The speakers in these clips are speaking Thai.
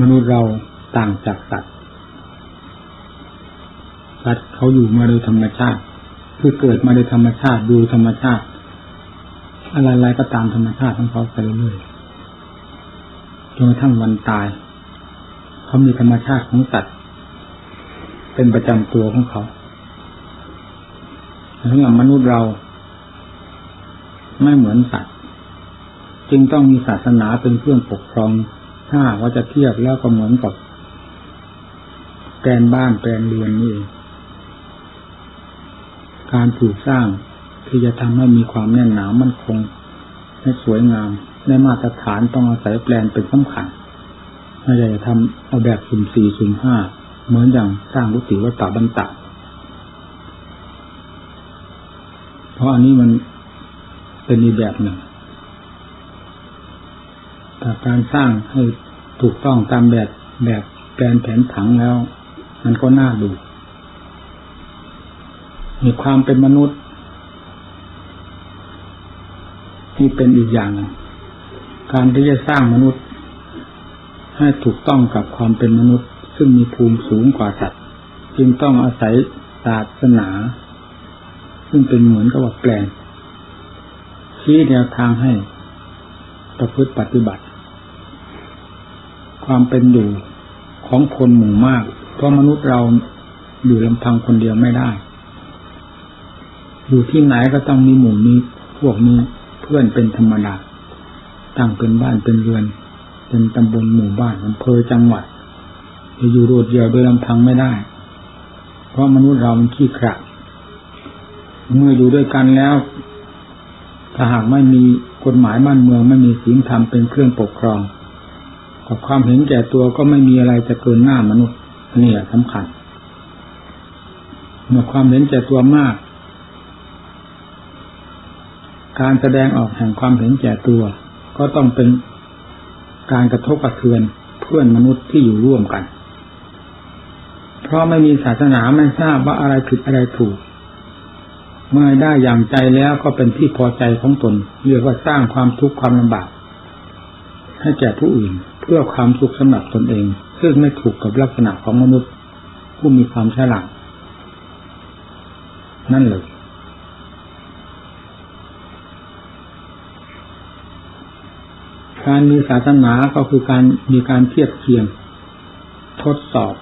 มนุษย์เราต่างจากสัตว์สัตว์เขาอยู่มาโดยธรรมชาติ คือเกิดมาโดยธรรมชาติดูธรรมชาติ อะไรๆก็ตามธรรมชาติของเขาไปเรื่อยๆจนกระทั่งวันตาย เขามีธรรมชาติของสัตว์เป็นประจำตัวของเขาสำหรับมนุษย์เรา ไม่เหมือนสัตว์ จึงต้องมีศาสนาเป็นเครื่องปกครอง ถ้าว่าจะเทียบแล้วก็เหมือนกับแปลนบ้านแปลนเรือนนี่ การปลูกสร้างที่จะทำให้มีความแน่นหนามั่นคงและสวยงามในมาตรฐานต้องอาศัยแปลนเป็นสำคัญไม่ใช่จะทำเอาแบบสุ่มสี่สุ่มห้าเหมือนอย่างสร้างกุฏิวัดป่าบันตะเพราะอันนี้มันเป็นอีแบบหนึ่ง แต่การสร้างให้ถูกต้องตามแบบแบบแปลนแผนผังแล้ว มันก็น่าดู มีความเป็นมนุษย์ ที่เป็นอีกอย่างหนึ่งการที่จะสร้างมนุษย์ ให้ถูกต้องกับความเป็นมนุษย์ ซึ่งมีภูมิสูงกว่าสัตว์จึงต้องอาศัยศาสนา ซึ่งเป็นเหมือนกับว่าแปลนชี้แนวทางให้ประพฤติปฏิบัติ ความเป็นอยู่ของคนหมู่มาก เพราะมนุษย์เราอยู่ลำพังคนเดียวไม่ได้ อยู่ที่ไหนก็ต้องมีหมู่มีพวกมีเพื่อนเป็นธรรมดาตั้งเป็นบ้านเป็นเรือน เป็นตำบลหมู่บ้านอำเภอจังหวัดจะอยู่โดดเดี่ยวโดยลำพังไม่ได้ เพราะมนุษย์เรามันขี้ขลาดเมื่ออยู่ด้วยกันแล้ว ถ้าหากไม่มีกฎหมายบ้านเมืองไม่มีศีลธรรมเป็นเครื่องปกครอง กับความเห็นแก่ตัวก็ไม่มีอะไรจะเกินหน้ามนุษย์นี่แหละสำคัญเมื่อความเห็นแก่ตัวมาก การแสดงออกแห่งความเห็นแก่ตัว ก็ต้องเป็นการกระทบกระเทือนเพื่อนมนุษย์ที่อยู่ร่วมกัน เพราะไม่มีศาสนาไม่ทราบว่าอะไรผิดอะไรถูก เมื่อได้อย่างใจแล้วก็เป็นที่พอใจของตนเรียกว่าสร้างความทุกข์ความลำบากให้แก่ผู้อื่น พื่อความสุขสำหรับตนเอง ซึ่งไม่ถูกกับลักษณะของมนุษย์ ผู้มีความฉลาดนั่นเลยการมีศาสนาก็คือการมีการเทียบเคียงทดสอบ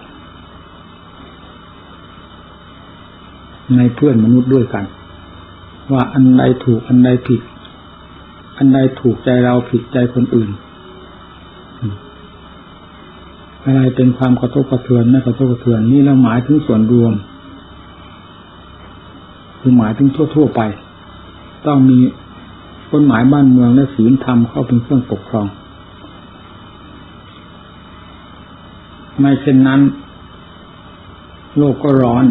ในเพื่อนมนุษย์ด้วยกัน ว่าอันใดถูกอันใดผิด อันใดถูกใจเราผิดใจคนอื่น อะไรเป็นความกระทบกระเทือนไม่กระทบกระเทือนนี่เราหมายถึงส่วนรวม คือหมายถึงทั่ว ๆไป ต้องมีกฎหมายบ้านเมืองและศีลธรรมเข้าเป็นเครื่องปกครอง ไม่เช่นนั้น โลกก็ร้อน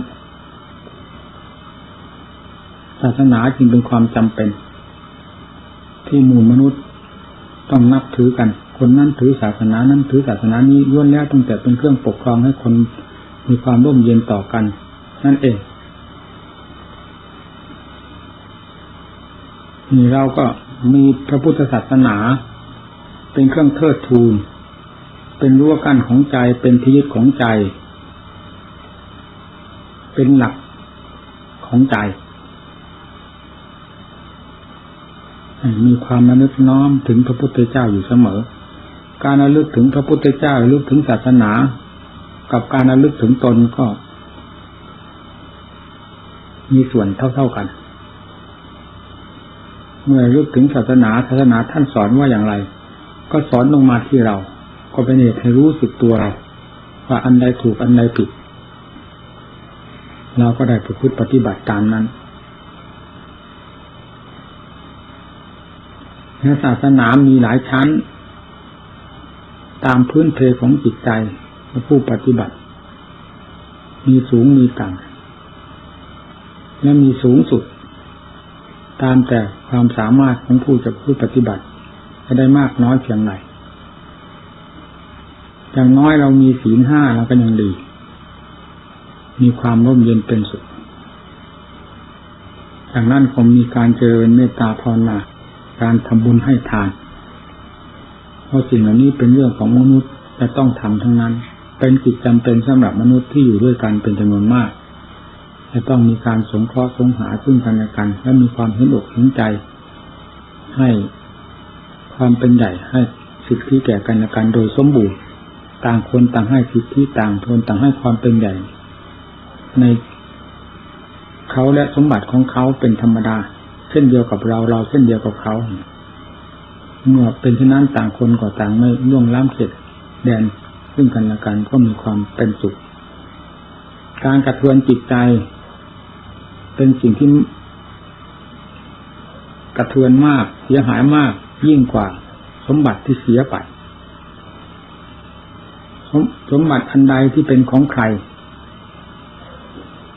ศาสนาจึงเป็นความจำเป็น ที่หมู่มนุษย์ต้องนับถือกัน คนนั้นถือศาสนานั้นถือศาสนานี้ล้วนแล้วตั้งแต่เป็นเครื่องปกครองให้คนมีความร่มเย็นต่อกัน นั่นเองนี่เราก็มีพระพุทธศาสนา เป็นเครื่องเทิดทูน เป็นรั้วกั้นของใจเป็นที่ยึดของใจ เป็นหลักของใจมีความระลึกน้อมถึงพระพุทธเจ้าอยู่เสมอ การระลึกถึงพระพุทธเจ้าระลึกถึงศาสนา กับการระลึกถึงตนก็ มีส่วนเท่าๆกัน เมื่อรู้ถึงศาสนาศาสนาท่านสอนว่าอย่างไร ก็สอนลงมาที่เรา ก็เป็นเหตุให้รู้สึกตัวเราว่าอันใดถูกอันใดผิด เราก็ได้ประพฤติปฏิบัติตามนั้นศาสนามีหลายชั้น ตามพื้นเพของจิตใจผู้ปฏิบัติ มีสูงมีต่ำและมีสูงสุด ตามแต่ความสามารถของผู้จะพูดปฏิบัติ จะได้มากน้อยเพียงไรอย่างน้อยเรามีศีลห้าเราก็ยังดี มีความร่มเย็นเป็นสุขจากนั้นคงมีการเจริญเมตตาภาวนาการทำบุญให้ทาน เพราะสิ่งเหล่านี้เป็นเรื่องของมนุษย์จะต้องทำทั้งนั้น เป็นกิจจำเป็นสำหรับมนุษย์ที่อยู่ด้วยกันเป็นจำนวนมาก จะต้องมีการสงเคราะห์สงหาซึ่งกันและกัน และมีความเห็นอกเห็นใจ ให้ความเป็นใหญ่ให้สิทธิแก่กันและกันโดยสมบูรณ์ ต่างคนต่างให้สิทธิต่างคนต่างให้ความเป็นใหญ่ ในเขาและสมบัติของเขาเป็นธรรมดา เช่นเดียวกับเราเราเช่นเดียวกับเขา เมื่อเป็นเช่นนั้นต่างคนก็ต่างไม่ล่วงล้ำเขตแดนซึ่งกันและกันก็มีความเป็นสุข การกระเทือนจิตใจ เป็นสิ่งที่กระเทือนมาก เสียหายมากยิ่งกว่า สมบัติที่เสียไปสมสมบัติอันใดที่เป็นของใคร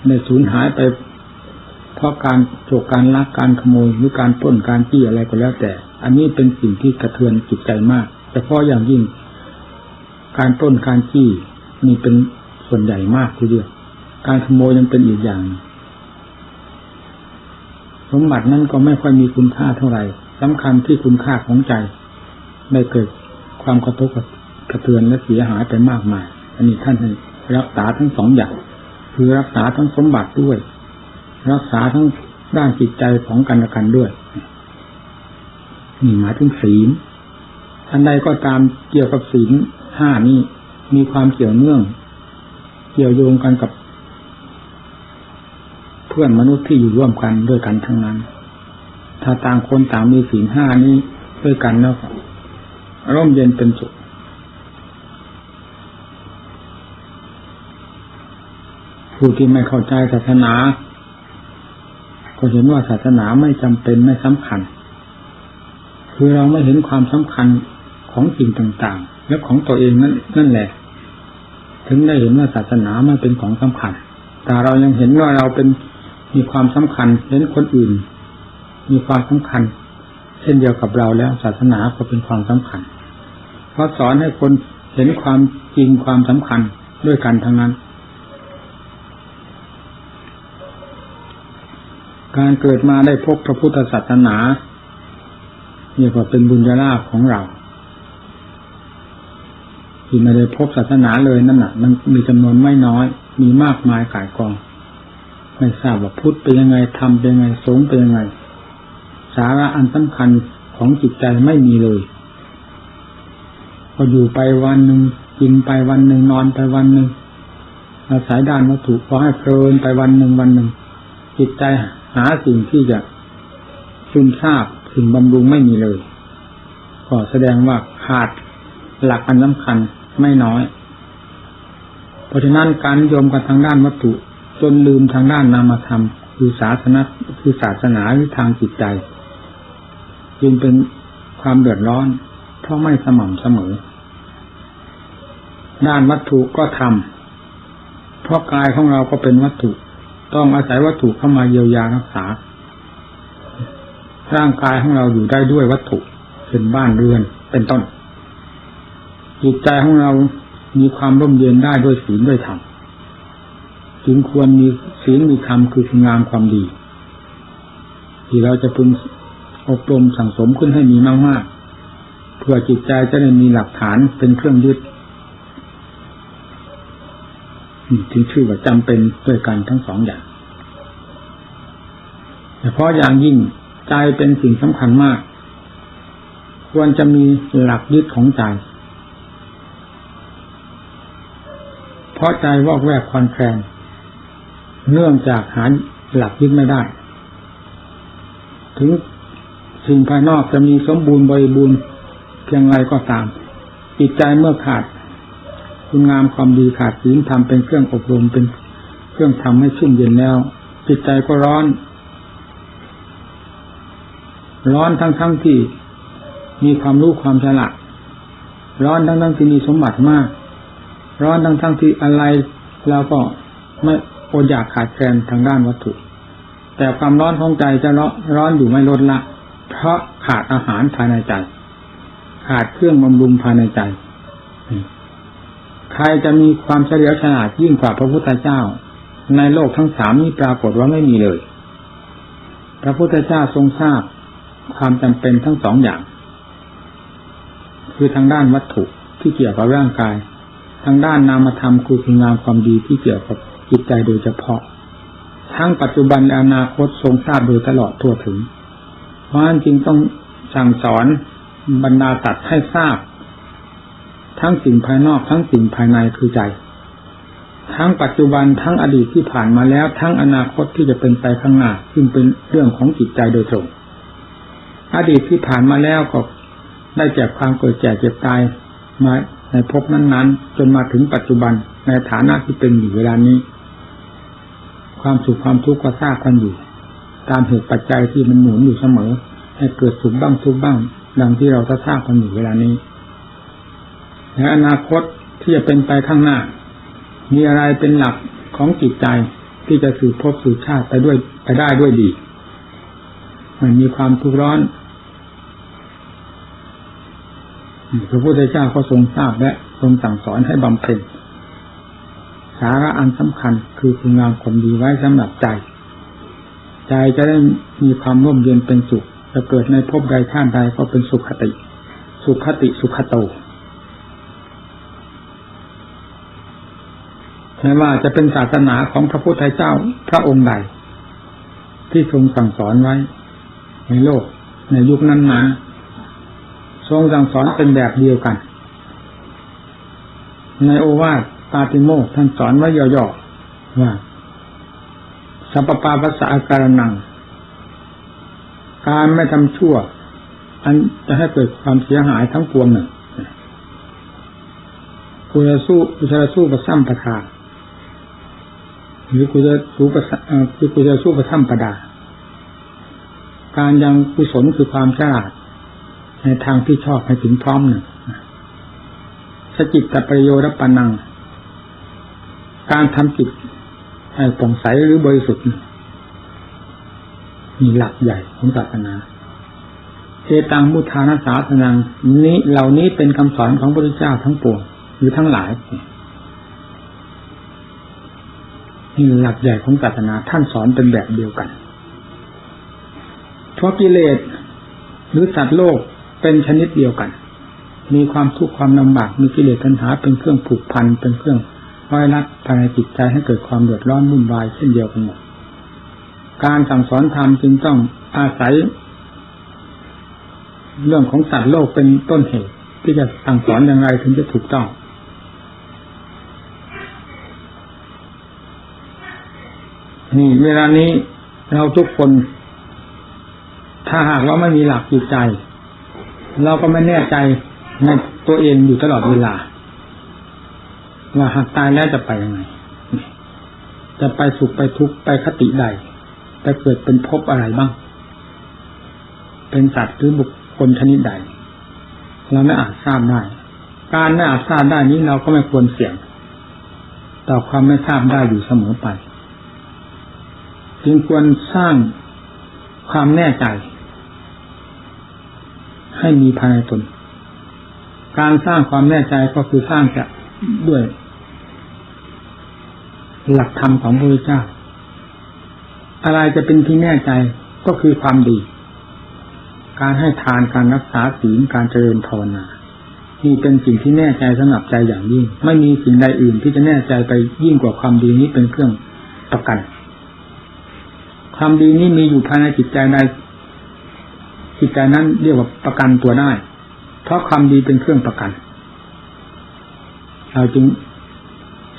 ในสูญหายไปเพราะการโจกการลักการขโมยหรือการปล้นการจี้อะไรก็แล้วแต่ อันนี้เป็นสิ่งที่กระเทือนจิตใจมากเฉพาะอย่างยิ่ง การปล้นการจี้นี่เป็นส่วนใหญ่มากทีเดียวการขโมยยังเป็นอีกอย่างสมบัตินั้นก็ไม่ค่อยมีคุณค่าเท่าไหร่สำคัญที่คุณค่าของใจได้เกิดความกระทบกระเทือนและเสียหายไปมากมาย อันนี้ท่านรักษาทั้งสองอย่างคือรักษาทั้งสมบัติด้วย รักษาทั้งด้านจิตใจของกันและกันด้วย หมายถึงศีลอันใดก็ตามเกี่ยวกับศีลห้านี้มีความเกี่ยวเนื่อง เกี่ยวโยงกันกับ เพื่อนมนุษย์ที่อยู่ร่วมกันด้วยกันทั้งนั้น ถ้าต่างคนต่างมีศีลห้านี้ด้วยกันแล้วร่มเย็นเป็นสุขผู้ที่ไม่เข้าใจศาสนา ก็เห็นว่าศาสนาไม่จำเป็นไม่สำคัญ คือเราไม่เห็นความสำคัญของสิ่งต่างๆ และของตัวเองนั่นนั่นแหละ ถึงได้เห็นว่าศาสนาไม่เป็นของสำคัญ แต่เรายังเห็นว่าเราเป็นมีความสำคัญเห็นคนอื่น มีความสำคัญ เช่นเดียวกับเราแล้วศาสนาก็เป็นความสำคัญ เพราะสอนให้คนเห็นความจริงความสำคัญด้วยกันทั้งนั้น การเกิดมาได้พบพระพุทธศาสนา เนี่ยก็เป็นบุญญาลาภของเราที่ไม่ได้พบศาสนาเลยนั่นน่ะ มันมีจำนวนไม่น้อย มีมากมายกายกองไม่ทราบว่าพุทธเป็นยังไงทำเป็นยังไงสงฆ์เป็นยังไง สาระอันสำคัญของจิตใจไม่มีเลยพออยู่ไปวันหนึ่งกินไปวันหนึ่งนอนไปวันหนึ่งอาศัยด้านวัตถุพอให้เพลินไปวันหนึ่งวันหนึ่งจิตใจหาสิ่งที่จะซึมซาบ สิ่งบำรุงไม่มีเลยก็แสดงว่าขาดหลักอันสำคัญไม่น้อย เพราะฉะนั้นการโยมกันทางด้านวัตถุ จนลืมทางด้านนามธรรม คือศาสนาคือศาสนาหรือทางจิตใจ จึงเป็นความเดือดร้อน เพราะไม่สม่ำเสมอ ด้านวัตถุก็ทำเพราะกายของเราก็เป็นวัตถุ ต้องอาศัยวัตถุเข้ามาเยียวยารักษา ร่างกายของเราอยู่ได้ด้วยวัตถุเป็นบ้านเรือนเป็นต้นจิตใจของเรามีความร่มเย็นได้ด้วยศีลด้วยธรรมจึงควรมีศีลมีธรรมคือคุณงามความดี ที่เราจะพึงอบรมสั่งสมขึ้นให้มีมากๆเพื่อจิตใจจะได้มีหลักฐานเป็นเครื่องยึดถึงชื่อว่าจำเป็นด้วยกันทั้งสองอย่างแต่เพราะอย่างยิ่ง ใจเป็นสิ่งสำคัญมาก ควรจะมีหลักยึดของใจ เพราะใจวอกแวกคอนแคลนเนื่องจากหาหลักยึดไม่ได้ ถึงสิ่งภายนอกจะมีสมบูรณ์บริบูรณ์เพียงไรก็ตาม จิตใจเมื่อขาด คุณงามความดีขาดศีลธรรมเป็นเครื่องอบรมเป็นเครื่องทำให้ชุ่มเย็นแล้ว จิตใจก็ร้อน ร้อนทั้งทั้งที่มีความรู้ความฉลาดร้อนทั้งทั้งที่มีสมบัติมาก ร้อนทั้งทั้งที่อะไรเราก็ไม่อดอยากขาดแคลนทางด้านวัตถุ แต่ความร้อนของใจจะร้อนร้อนอยู่ไม่ลดละ เพราะขาดอาหารภายในใจ ขาดเครื่องบำรุงภายในใจ ใครจะมีความเฉลียวฉลาดยิ่งกว่าพระพุทธเจ้า ในโลกทั้งสามนี้ปรากฏว่าไม่มีเลย พระพุทธเจ้าทรงทราบ ความจำเป็นทั้งสองอย่าง คือทางด้านวัตถุที่เกี่ยวกับร่างกาย ทางด้านนามธรรมคือคุณงามความดีที่เกี่ยวกับจิตใจโดยเฉพาะ ทั้งปัจจุบันและอนาคตทรงทราบโดยตลอดทั่วถึง เพราะฉะนั้นจึงต้องสั่งสอนบรรดาตัดให้ทราบ ทั้งสิ่งภายนอกทั้งสิ่งภายในคือใจ ทั้งปัจจุบันทั้งอดีตที่ผ่านมาแล้ว ทั้งอนาคตที่จะเป็นไปข้างหน้าซึ่งเป็นเรื่องของจิตใจโดยตรง อดีตที่ผ่านมาแล้วก็ได้แจกความเกิดแก่เจ็บตายมาในภพนั้นๆ จนมาถึงปัจจุบันในฐานะที่เป็นอยู่เวลานี้ ความสุขความทุกข์ก็ทราบกันอยู่ ตามเหตุปัจจัยที่มันหมุนอยู่เสมอ ให้เกิดสุขบ้างทุกข์บ้าง ดังที่เราทราบกันอยู่เวลานี้ในอนาคตที่จะเป็นไปข้างหน้า มีอะไรเป็นหลักของจิตใจที่จะสืบพบสืบชาติไปด้วยไปได้ด้วยดี มันมีความทุกข์ร้อน พระพุทธเจ้าก็ทรงทราบและทรงสั่งสอนให้บำเพ็ญสาระอันสำคัญคือคุณงามความดีไว้สำหรับใจ ใจจะได้มีความร่มเย็นเป็นสุขจะเกิดในภพใดท่านใดก็เป็นสุขคติ สุขคติสุขโตไม่ว่าจะเป็นศาสนาของพระพุทธเจ้าพระองค์ใด ที่ทรงสั่งสอนไว้ ในโลกในยุคนั้นๆ ทรงสั่งสอนเป็นแบบเดียวกัน ในโอวาทปาติโมกท่านสอนไว้ย่อๆว่าสัพปาปัสสะอาการนัง การไม่ทำชั่ว อันจะให้เกิดความเสียหายทั้งปวงหนึ่งกุจะสู้กุจะสู้ประซ้ำประทาหรือกุจะสู้ประคือกุจะสู้ประซ้ำประดา การยังกุศลคือความฉลาด ในทางที่ชอบให้ถึงพร้อมหนึ่งสจิตตประโยชน์ปนัง การทำจิตให้ผ่องใสหรือบริสุทธิ์มีหลักใหญ่ของศาสนาเอตังมุทานาสาสนังนี้เหล่านี้เป็นคำสอนของพระพุทธเจ้าทั้งปวงหรือทั้งหลายนี่หลักใหญ่ของศาสนาท่านสอนเป็นแบบเดียวกันเพราะกิเลสหรือสัตว์โลก เป็นชนิดเดียวกัน มีความทุกข์ความลำบากมีกิเลสปัญหา เป็นเครื่องผูกพันเป็นเครื่องร้อยรัดภายในจิตใจให้เกิดความเดือดร้อนวุ่นวายเช่นเดียวกันหมดการสั่งสอนธรรมจึงต้องอาศัย เรื่องของสัตว์โลกเป็นต้นเหตุ ที่จะสั่งสอนอย่างไรถึงจะถูกต้อง นี่ เวลานี้เราทุกคน ถ้าหากว่าไม่มีหลักจิตใจ เราก็ไม่แน่ใจในตัวเองอยู่ตลอดเวลา ว่าหากตายแล้วจะไปยังไง จะไปสุขไปทุกข์ไปคติใดจะเกิดเป็นภพอะไรบ้าง เป็นสัตว์หรือบุคคลชนิดใด เราไม่อาจทราบได้ การไม่อาจทราบได้นี้เราก็ไม่ควรเสี่ยง ต่อความไม่ทราบได้อยู่เสมอไป จึงควรสร้างความแน่ใจ ให้มีภายในตน การสร้างความแน่ใจก็คือสร้างจะด้วย หลักธรรมของพระพุทธเจ้า อะไรจะเป็นที่แน่ใจก็คือความดี การให้ทานการรักษาศีลการเจริญภาวนานี่เป็นสิ่งที่แน่ใจสำหรับใจอย่างยิ่ง ไม่มีสิ่งใดอื่นที่จะแน่ใจไปยิ่งกว่าความดีนี้เป็นเครื่องประกัน ความดีนี้มีอยู่ภายในจิตใจใด จิตใจนั้นเรียกว่าประกันตัวได้ เพราะความดีเป็นเครื่องประกัน เราจึง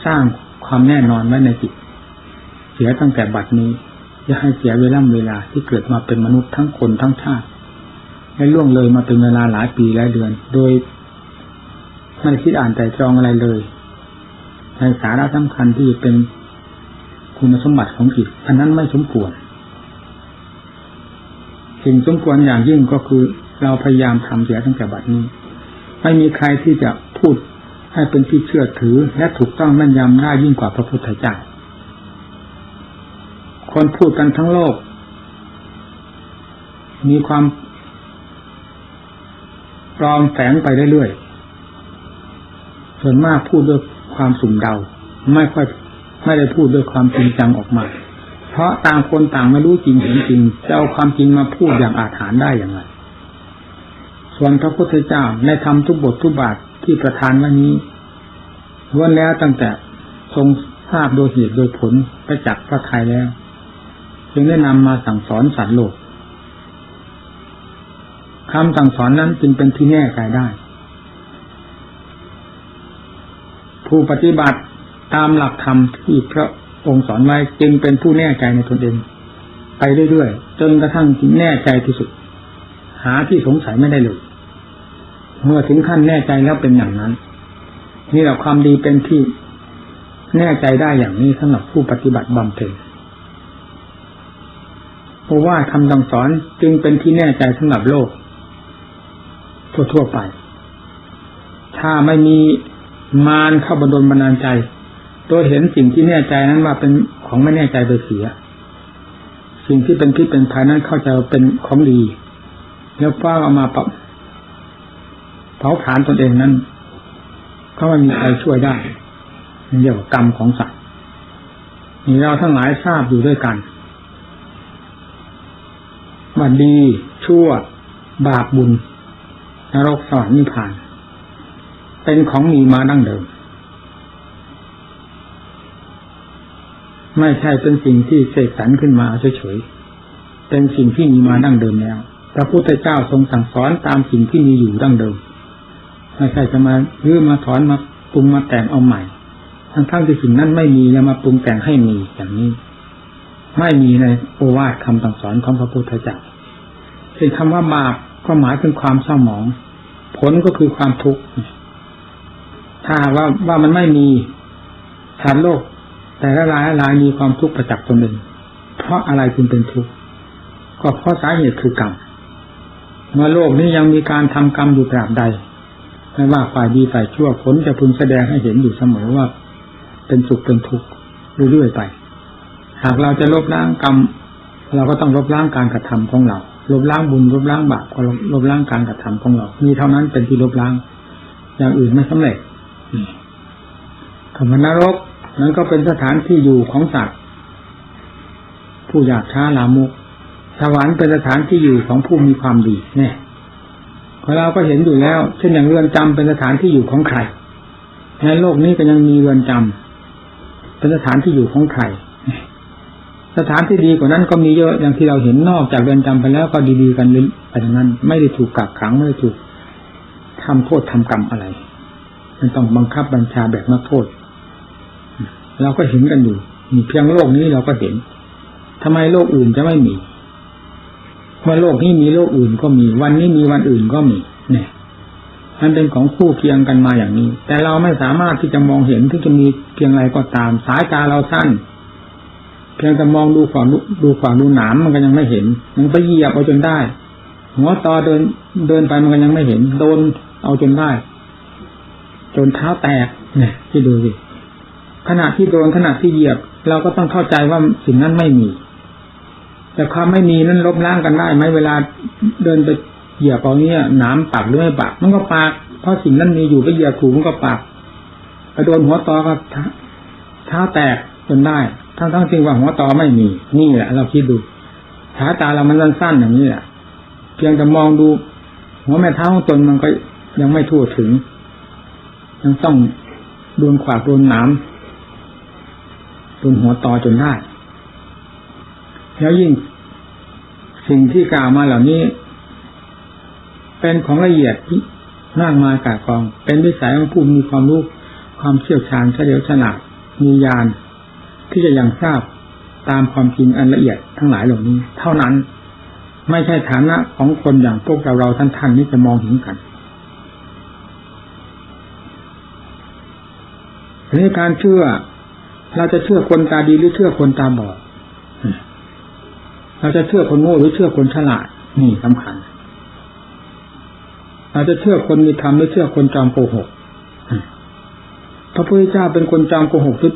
สร้างความแน่นอนไว้ในจิต เสียตั้งแต่บัดนี้อย่าให้เสียเวลาเวลาที่เกิดมาเป็นมนุษย์ทั้งคนทั้งชาติและล่วงเลยมาเป็นเวลาหลายปีหลายเดือน โดยไม่คิดอ่านแต่จองอะไรเลยในสาระสำคัญที่เป็นคุณสมบัติของจิตอันนั้นไม่สมควร สิ่งสมควรอย่างยิ่งก็คือ เราพยายามทำเสียตั้งแต่บัดนี้ ไม่มีใครที่จะพูดให้เป็นที่เชื่อถือ และถูกต้องแม่นยำได้ยิ่งกว่าพระพุทธเจ้าคนพูดกันทั้งโลก มีความปลอมแฝงไปเรื่อยๆส่วนมากพูดด้วยความสุ่มเดา ไม่ค่อยไม่ได้พูดด้วยความจริงจังออกมา เพราะต่างคนต่างไม่รู้จริงเห็นจริงจะเอาความจริงมาพูดอย่างอาถรรพ์ได้อย่างไรส่วนพระพุทธเจ้าในธรรมทุกบททุกบาทที่ประทานวันนี้ล้วนแล้วตั้งแต่ทรงทราบโดยเหตุโดยผลประจักษ์พระทัยแล้ว จึงได้นำมาสั่งสอนสัตว์โลกคำสั่งสอนนั้นจึงเป็นที่แน่ใจได้ ผู้ปฏิบัติตามหลักธรรมที่พระ องค์สอนไว้จึงเป็นผู้แน่ใจในตนเอง ไปเรื่อยๆจนกระทั่งแน่ใจที่สุด หาที่สงสัยไม่ได้เลยเมื่อถึงขั้นแน่ใจแล้วเป็นอย่างนั้นนี่แหละความดีเป็นที่แน่ใจได้อย่างนี้สำหรับผู้ปฏิบัติบำเพ็ญเพราะว่าคำสั่งสอนจึงเป็นที่แน่ใจสำหรับโลก ทั่วๆไป ถ้าไม่มีมารเข้าบดลบันดาลใจ ตัวเห็นสิ่งที่แน่ใจนั้นว่าเป็นของไม่แน่ใจไปเสีย สิ่งที่เป็นพิษเป็นภัยนั้นเข้าใจว่าเป็นของดี แล้วฟ้าเอามาปรับเผาผลาญตนเองนั้นก็ไม่มีใครช่วยได้เรียกว่ากรรมของสัตว์นี่เราทั้งหลายทราบอยู่ด้วยกันว่าดีชั่ว บาปบุญนรกสวรรค์นิพพาน เป็นของมีมาดั้งเดิม ไม่ใช่เป็นสิ่งที่เสกสรรขึ้นมาเฉยๆเป็นสิ่งที่มีมาดั้งเดิมแล้วพระพุทธเจ้าทรงสั่งสอนตามสิ่งที่มีอยู่ดั้งเดิมไม่ใช่จะมายื้อมาถอนมาปรุงมาแต่งเอาใหม่ ทั้งทั้งที่สิ่งนั้นไม่มีแล้วมาปรุงแต่งให้มีอย่างนี้ ไม่มีในโอวาทคำสั่งสอนของพระพุทธเจ้าเป็นคำว่าบาปก็หมายถึงความเศร้าหมอง ผลก็คือความทุกข์ถ้าว่าว่ามันไม่มีชาติโลก แต่ละรายละรายมีความทุกข์ประจักษ์ตนเองเพราะอะไรจึงเป็นทุกข์ก็เพราะสาเหตุคือกรรมเมื่อโลกนี้ยังมีการทำกรรมอยู่ตราบใดไม่ว่าฝ่ายดีฝ่ายชั่วผลจะพึงแสดงให้เห็นอยู่เสมอว่า เป็นสุขเป็นทุกข์เรื่อยๆไป หากเราจะลบล้างกรรม เราก็ต้องลบล้างการกระทำของเราลบล้างบุญลบล้างบาปก็ลบล้างการกระทำของเรา มีเท่านั้นเป็นที่ลบล้าง อย่างอื่นไม่สำเร็จคำว่านรก นั้นก็เป็นสถานที่อยู่ของสัตว์ผู้อยากช้าลามุกสวรรค์เป็นสถานที่อยู่ของผู้มีความดีเนี่ยเราก็เห็นอยู่แล้ว เช่นอย่างเรือนจำเป็นสถานที่อยู่ของใครในโลกนี้ก็ยังมีเรือนจำเป็นสถานที่อยู่ของใครสถานที่ดีกว่านั้นก็มีเยอะอย่างที่เราเห็นนอกจากเรือนจำไปแล้วก็ดีๆกันไปทั้งนั้น ไม่ได้ถูกกักขังไม่ได้ถูกทำโทษทำกรรมอะไร มันต้องบังคับบัญชาแบบนักโทษ เราก็เห็นกันอยู่มีเพียงโลกนี้เราก็เห็นทำไมโลกอื่นจะไม่มีเมื่อโลกนี้มีโลกอื่นก็มี วันนี้มีวันอื่นก็มี เนี่ยมันเป็นของคู่เคียงกันมาอย่างนี้ แต่เราไม่สามารถที่จะมองเห็นที่จะมีเพียงไรก็ตาม สายตาเราสั้น เพียงแต่มองดูฝั่งดูฝั่งดูหนามมันก็ยังไม่เห็น มันไปเหยียบเอาจนได้ หัวตอเดินเดินไปมันก็ยังไม่เห็น โดนเอาจนได้ จนเท้าแตกเนี่ยที่ดูสิ ขณะที่โดนขณะที่เหยียบ เราก็ต้องเข้าใจว่าสิ่งนั้นไม่มี แต่ความไม่มีนั้นลบล้างกันได้ไหมเวลาเดินไปเหยียบเอาเนี้ยหนามปากหรือไม่ปากมันก็ปากเพราะสิ่งนั้นมีอยู่ไปเหยียบถูมันก็ปากไปโดนหัวตอก็เท้าแตกจนได้ ทั้งทั้งจริงว่าหัวตอไม่มี นี่แหละ เราคิดดูสายตาเรามันสั้นๆอย่างนี้แหละเพียงแต่มองดู หัวแม่เท้าของตนมันก็ยังไม่ทั่วถึงยังต้องโดนขวากโดนหนาม โดนหัวต่อจนได้ แล้วยิ่งสิ่งที่กล่าวมาเหล่านี้ เป็นของละเอียดมากมายกากอง เป็นวิสัยของผู้มีความรู้ความเชี่ยวชาญเฉลียวฉลาดมีญาณที่จะยังทราบตามความจริงอันละเอียดทั้งหลายเหล่านี้ เท่านั้นไม่ใช่ฐานะของคนอย่างพวกเราเราท่านท่านนี้จะมองเห็นกันทีนี้การเชื่อ เราจะเชื่อคนตาดีหรือเชื่อคนตาบอดเราจะเชื่อคนโง่หรือเชื่อคนฉลาดนี่สำคัญ เราจะเชื่อคนมีธรรมหรือเชื่อคนจอมโกหกพระพุทธเจ้าเป็นคนจอมโกหกหรือ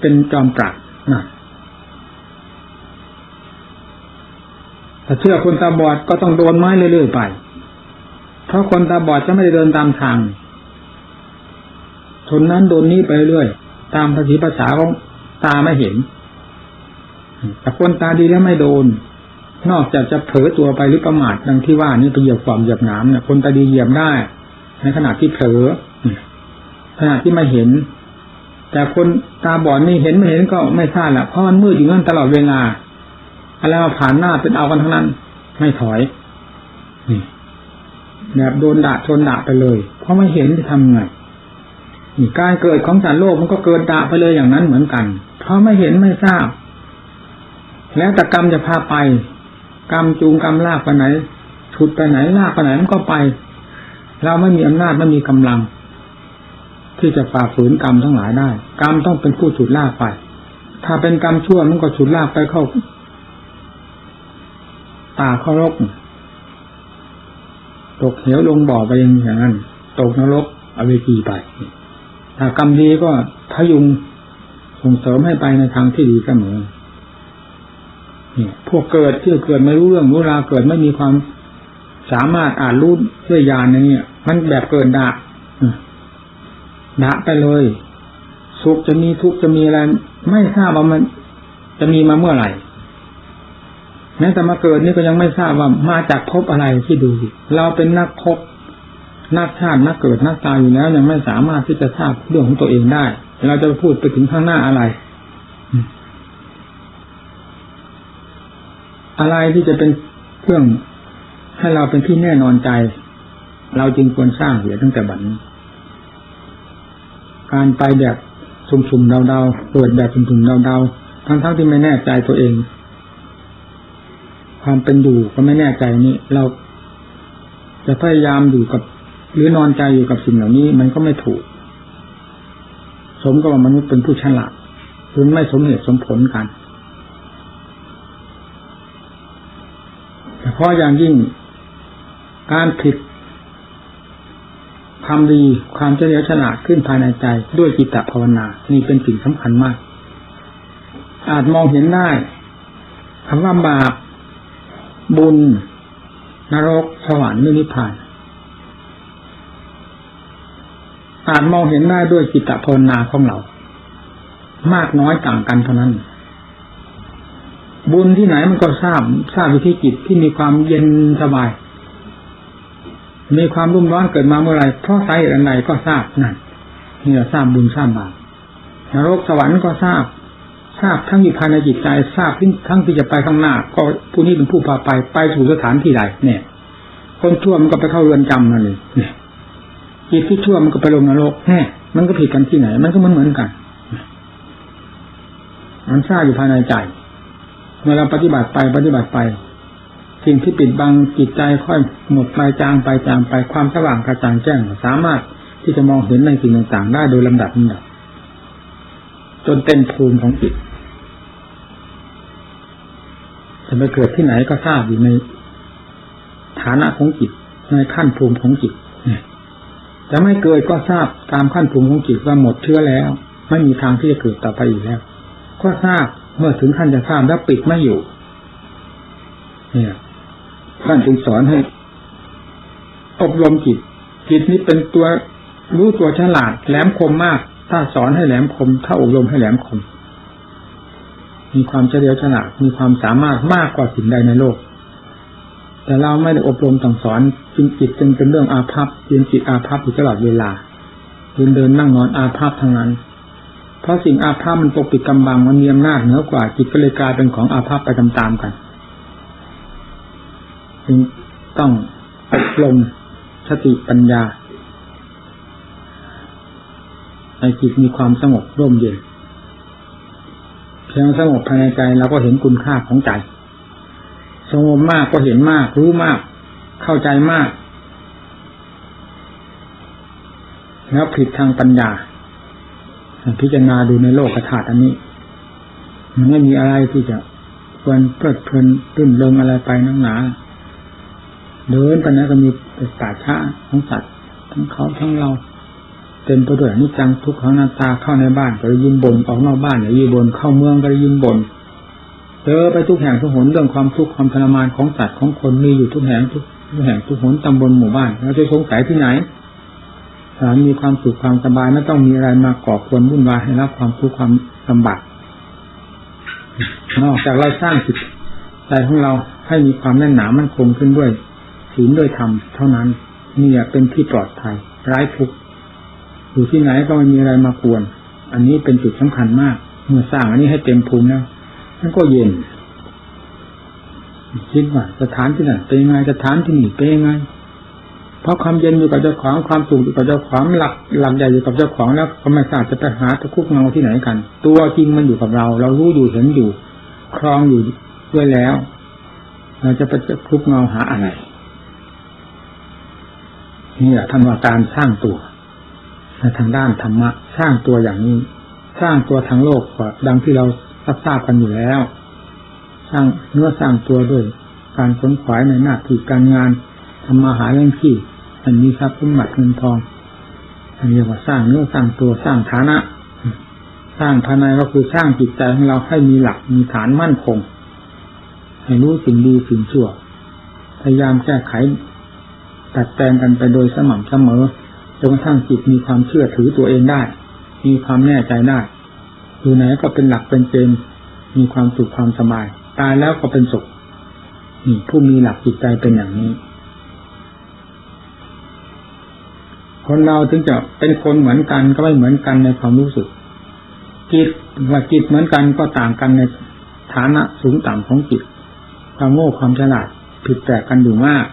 เป็นจอมปราดนะถ้าเชื่อคนตาบอดก็ต้องโดนไม้เรื่อยๆไป เพราะคนตาบอดจะไม่ได้เดินตามทางชนนั้นโดนนี้ไปเรื่อย ตามภาษีภาษาของตาไม่เห็น แต่คนตาดีแล้วไม่โดน นอกจากจะเผลอตัวไปหรือประมาทดังที่ว่านี่ไปเหยียบความเหยียบน้ำเนี่ยคนตาดีเหยียบได้ ในขณะที่เผลอขณะที่ไม่เห็น แต่คนตาบอดนี่เห็นไม่เห็นก็ไม่ทราบแหละเพราะมันมืดอยู่นั่นตลอดเวลาอะไรมาผ่านหน้าเป็นเอากันทั้งนั้น ไม่ถอยนี่แบบโดนด่าชนด่าไปเลย เพราะไม่เห็นจะทำไง การเกิดของสารโลกมันก็เกิดด่าไปเลยอย่างนั้นเหมือนกัน เพราะไม่เห็นไม่ทราบ แล้วแต่กรรมจะพาไป กรรมจูงกรรมลากไปไหนฉุดไปไหนลากไปไหนมันก็ไป เราไม่มีอำนาจไม่มีกำลัง ที่จะฝ่าฝืนกรรมทั้งหลายได้ กรรมต้องเป็นผู้ฉุดลากไป ถ้าเป็นกรรมชั่วมันก็ฉุดลากไปเข้าตาเข้ารกตกเหวลงบ่อไปอย่างนั้น ตกนรกอเวจีไป ถ้ากรรมดีก็พยุงส่งเสริมให้ไปในทางที่ดีเสมอเนี่ยพวกเกิดที่เกิดไม่รู้เรื่องรู้ราวเกิดไม่มีความสามารถอ่านรู้ด้วยญาณอย่างเงี้ยมันแบบเกินดะดะไปเลยสุขจะมีทุกข์จะมีอะไร ไม่ทราบว่ามัน จะมีมาเมื่อไหร่แม้แต่มาเกิดนี่ก็ยังไม่ทราบว่ามาจากภพอะไรที่ดูสิเราเป็นนักภพ นักชาตินักเกิดนักตายอยู่แล้ว ยังไม่สามารถที่จะทราบเรื่องของตัวเองได้ เราจะพูดไปถึงข้างหน้าอะไร อะไรที่จะเป็นเครื่องให้เราเป็นที่แน่นอนใจ เราจึงควรสร้างเสียตั้งแต่บัดนี้การไปแบบสุ่มๆเดาๆเปิดแบบสุ่มๆเดาๆทั้งๆที่ไม่แน่ใจตัวเอง ความเป็นอยู่ก็ไม่แน่ใจนี้เราจะพยายามอยู่กับ หรือนอนใจอยู่กับสิ่งเหล่านี้มันก็ไม่ถูก สมกับว่ามนุษย์เป็นผู้ฉลาดหรือไม่สมเหตุสมผลกันเพราะอย่างยิ่งการผิดความดีความเฉลียวฉลาดขึ้นภายในใจด้วยจิตตภาวนา นี่เป็นสิ่งสำคัญมาก อาจมองเห็นได้คำว่าบาป บุญ นรกสวรรค์นิพพาน อาจมองเห็นได้ด้วยจิตตภาวนาของเรา มากน้อยต่างกันเท่านั้น บุญที่ไหนมันก็ทราบทราบวิธีจิตที่มีความเย็นสบาย มีความรุ่มร้อนเกิดมาเมื่อไรเพราะสาเหตุอะไรก็ทราบนั่นนี่เราทราบบุญทราบบาปนรกสวรรค์ก็ทราบ ทราบทั้งอยู่ภายในจิตใจทราบทั้งที่จะไปข้างหน้า ก็ผู้นี้เป็นผู้พาไปไปสู่สถานที่ใดเนี่ย คนชั่วมันก็ไปเข้าเรือนจำนั่นเองเนี่ย จิตที่ชั่วมันก็ไปลงนรกแน่มันก็ผิดกันที่ไหน มันก็เหมือนเหมือนกันมันทราบอยู่ภายในใจเมื่อเราปฏิบัติไปปฏิบัติไป สิ่งที่ปิดบังจิตใจค่อยหมดไปจางไปจางไปความสว่างกระจ่างแจ้งสามารถที่จะมองเห็นในสิ่งต่างๆ ได้โดยลำดับนี้จนเต็มภูมิของจิตจะไปเกิดที่ไหนก็ทราบอยู่ในฐานะของจิตในขั้นภูมิของจิต จะไม่เกิดก็ทราบตามขั้นภูมิของจิตว่าหมดเชื้อแล้ว ไม่มีทางที่จะเกิดต่อไปอีกแล้ว ก็ทราบเมื่อถึงขั้นจะทราบแล้วปิดไม่อยู่ เนี่ยท่านจึงสอนให้ อบรมจิต จิตนี้เป็นตัวรู้ตัวฉลาดแหลมคมมาก ถ้าสอนให้แหลมคม ถ้าอบรมให้แหลมคม มีความเฉลียวฉลาดมีความสามารถมากกว่าสิ่งใดในโลก แต่เราไม่ได้อบรมต่งสอนจึงจิตจึงเป็นเรื่องอาภัพเรียนจิตอาภัพอยู่ตลอดเวลาเดินเดินนั่งนอนอาภัพทั้งนั้น เพราะสิ่งอาภัพมันปกปิดกำบังมันมีอำนาจเหนือกว่า จิตก็เลยกลายเป็นของอาภัพไปตามๆกันจึงต้องอบรมสติปัญญาให้จิตมีความสงบร่มเย็นเพียงสงบภายในใจเราก็เห็นคุณค่าของใจ สงบมากก็เห็นมาก รู้มาก เข้าใจมาก แล้วผิดทางปัญญา พิจารณาดูในโลกธาตุอันนี้ มันไม่มีอะไรที่จะควรเพลิดเพลินตื่นเริงอะไรไปนักหนาเดินไปนะก็มีต่ป่าช้าของสัตว์ทั้งเขาทั้งเราเต็มไปด้วยนิจังทุกขังนาตาเข้าในบ้านก็ได้ยินบ่นออกนอกบ้านอย่ายินบ่นเข้าเมืองก็ได้ยินบ่น เจอไปทุกแห่งทุกหนเรื่องความทุกข์ความทรมานของสัตว์ของคนมีอยู่ทุกแห่งทุกทุกแห่งทุกหนตำบลหมู่บ้านเราจะสงสัยที่ไหนสามีความสุขความสบายไม่ต้องมีอะไรมาก่อควรวุ่นวายให้รับความทุกข์ความลำบากนอกจากเราสร้างจิตใจของเราให้มีความแน่นหนามั่นคงขึ้นด้วยศีลด้วยธรรมเท่านั้นนี่เป็นที่ปลอดภัยไร้ทุกข์อยู่ที่ไหนก็ไม่มีอะไรมากวน อันนี้เป็นจุดสำคัญมาก เมื่อสร้างอันนี้ให้เต็มภูมิแล้ว มันก็เย็นคิดว่าสถานที่นั่นเป็นยังไงสถานที่นี่เป็นยังไงเพราะความเย็นอยู่กับเจ้าของความสุขอยู่กับเจ้าของหลักหลักใหญ่อยู่กับเจ้าของแล้วก็ไม่ทราบจะไปหาตะคุกเงาที่ไหนกัน ตัวจริงมันอยู่กับเรา เรารู้อยู่เห็นอยู่ ครองอยู่ด้วยแล้ว เราจะไปจะคุกเงาหาอะไรนี่แหละท่านวการสร้างตัวในทางด้านธรรมะ สร้างตัวอย่างนี้ สร้างตัวทางโลกก็ดังที่เรา ทราบกันอยู่แล้ว สร้างเนื้อสร้างตัวด้วย การขนขวายในหน้าที่การงานทำมาหาเรื่องที่อันนี้ทรัพย์สมบัติเงินทอง อันเรียกว่าสร้างเนื้อสร้างตัวสร้างฐานะ สร้างภายในก็คือสร้างจิตใจของเราให้มีหลักมีฐานมั่นคง ให้รู้สิ่งดีสิ่งชั่ว พยายามแก้ไขตัดแต่งกันไปโดยสม่ำเสมอจนกระทั่งจิตมีความเชื่อถือตัวเองได้ มีความแน่ใจได้ อยู่ไหนก็เป็นหลักเป็นเกณฑ์มีความสุขความสบาย ตายแล้วก็เป็นสุขนี่ผู้มีหลักจิตใจเป็นอย่างนี้ คนเราถึงจะเป็นคนเหมือนกันก็ไม่เหมือนกันในความรู้สึก จิตว่าจิตเหมือนกันก็ต่างกันในฐานะสูงต่ำของจิต ความโง่ความฉลาดผิดแปลกกันอยู่มาก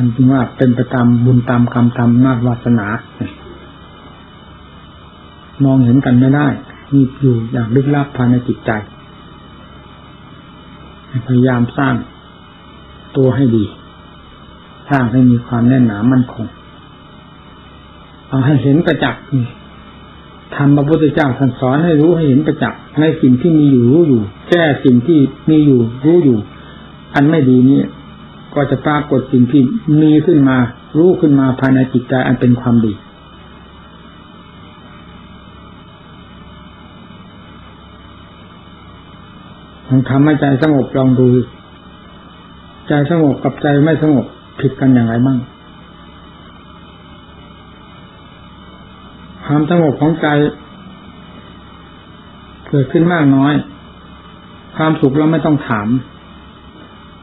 ท่านจึงว่าเป็นไปตามบุญตามกรรมตามนาจวาสนา มองเห็นกันไม่ได้มีอยู่อย่างลึกลับภายในจิตใจพยายามสร้างตัวให้ดี สร้างให้มีความแน่นหนามั่นคง เอาให้เห็นประจักษ์ทำพระพุทธเจ้าท่านสอนให้รู้ให้เห็นประจักษ์ในสิ่งที่มีอยู่รู้อยู่ แก้สิ่งที่มีอยู่รู้อยู่ อันไม่ดีนี้ ก็จะปรากฏสิ่งที่มีขึ้นมา รู้ขึ้นมาภายในจิตใจอันเป็นความดีลองทำให้ใจสงบลองดู ใจสงบกับใจไม่สงบผิดกันอย่างไรบ้างความสงบของใจเกิดขึ้นมากน้อย ความสุขเราไม่ต้องถาม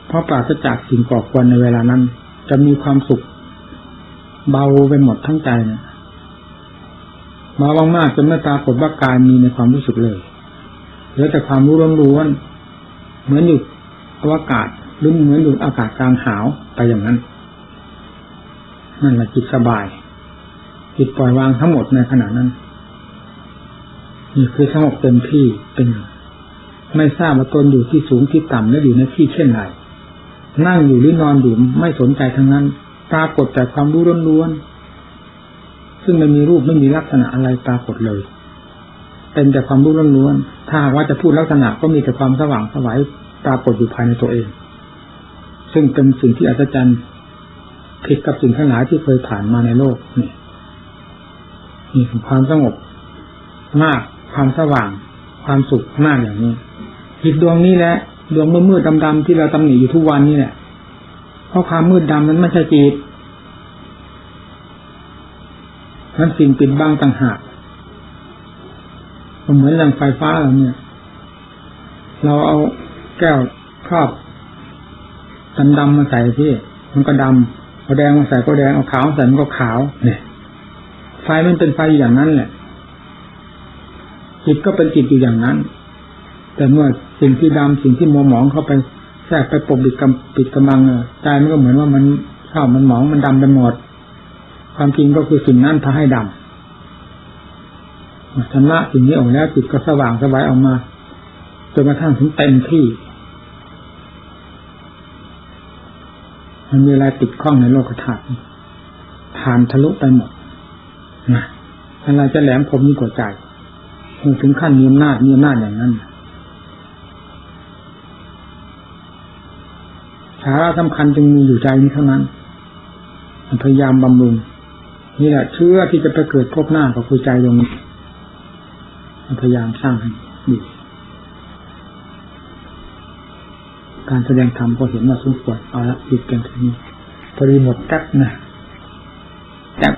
เพราะปราศจากสิ่งก่อควรในเวลานั้น จะมีความสุข เบาไปหมดทั้งใจนี่ยเบามากจนไม่ปรากฏว่ากายมีในความรู้สึกเลยเหลือแต่ความรู้ล้วนๆเหมือนอยู่อวกาศหรือเหมือนอยู่อากาศกลางหาวไปอย่างนั้นนั่นแหละจิตสบาย จิตปล่อยวางทั้งหมดในขณะนั้นนี่คือสงบเต็มที่เป็น ไม่ทราบว่าตนอยู่ที่สูงที่ต่ำและอยู่ในที่เช่นไร นั่งอยู่หรือนอนอยู่ไม่สนใจทั้งนั้น ปรากฏแต่ความรู้ล้วนๆซึ่งไม่มีรูปไม่มีลักษณะอะไรปรากฏเลย เป็นแต่ความรู้ล้วนๆถ้าว่าจะพูดลักษณะก็มีแต่ความสว่างสวายปรากฏอยู่ภายในตัวเอง ซึ่งเป็นสิ่งที่อัศจรรย์ผิดกับสิ่งทั้งหลายที่เคยผ่านมาในโลกนี่นี่คือความสงบมาก ความสว่าง ความสุขมากอย่างนี้จิตดวงนี้แหละ ดวงมืดๆดำๆที่เราตำหนิอยู่ทุกวันนี้แหละเพราะความมืดดำนั้นไม่ใช่จิตมันสิ่งปิดบังต่างหากเหมือนอย่างไฟฟ้าเราเนี่ย เราเอาแก้วครอบดำดำมาใส่ที่ มันก็ดำเอาแดงมาใส่ก็แดงเอาขาวใส่มันก็ขาวเนี่ยไฟมันเป็นไฟอย่างนั้นแหละจิตก็เป็นจิตอยู่อย่างนั้น แต่เมื่อสิ่งที่ดำสิ่งที่มัวหมองเข้าไปแทรกไปปกปิดกำปิดกำลังใจมันก็เหมือนว่ามันเข้ามันหมองมันดำไปหมด ความจริงก็คือสิ่งนั้นทำให้ดำชำระสิ่งนี้ออกแล้วจิตก็สว่างสบายออกมาจนกระทั่งถึงเต็มที่ มันมีอะไรติดข้องในโลกธาตุผ่านทะลุไปหมดนะอะไรจะแหลมคมยิ่งกว่าใจถึงขั้นมีอำนาจมีอำนาจอย่างนั้น สาระสำคัญจึงมีอยู่ใจนี้เท่านั้นพยายามบำรุงนี่แหละเชื่อที่จะไปเกิดพบหน้ากับคือใจตรงนี้พยายามสร้างให้ดีการแสดงธรรมก็เห็นว่าสมควรเอาละหยุดกันทีนี้พอดีหมดจักนะจัก